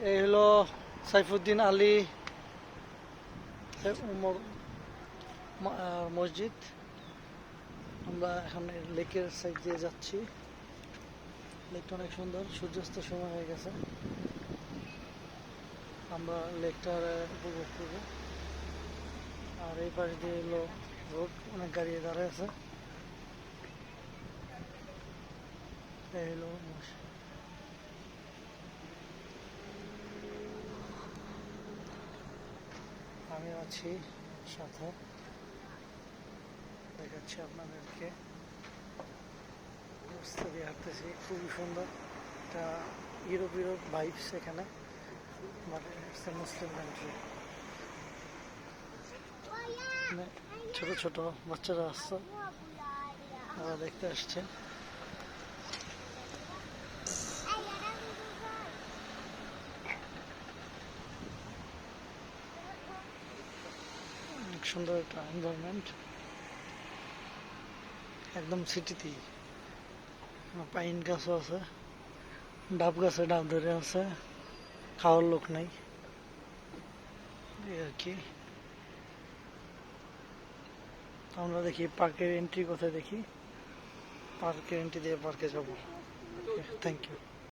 এই হলো সাইফুদ্দিন আলী উমর মসজিদ। আমরা এখন লেকের সাইড দিয়ে যাচ্ছি। লেকটা অনেক সুন্দর, সূর্যাস্ত সময় হয়ে গেছে। আমরা লেকটার উপভোগ করব। আর এই পাশ দিয়ে হলো রোড, অনেক গাড়ি দাঁড়ায় আছে। এই হলো মস- আমি আছি সাথে। দেখাচ্ছি আপনাদেরকে। বুঝতে হাঁটতেছি, খুবই সুন্দর। একটা Europe Europe vibes it's a Muslim country ছোট ছোট বাচ্চারা আসছে, তারা দেখতে আসছে অনেক সুন্দর একটা এনভায়রনমেন্ট একদম সিটিতেই পাইন গাছও আছে, ডাব গাছে ডাব ধরে আছে, খাওয়ার লোক নাই। এই আর কি। আমরা দেখি পার্কের এন্ট্রি কোথায় দেখি? পার্কের এন্ট্রি দিয়ে পার্কে যাব। Thank you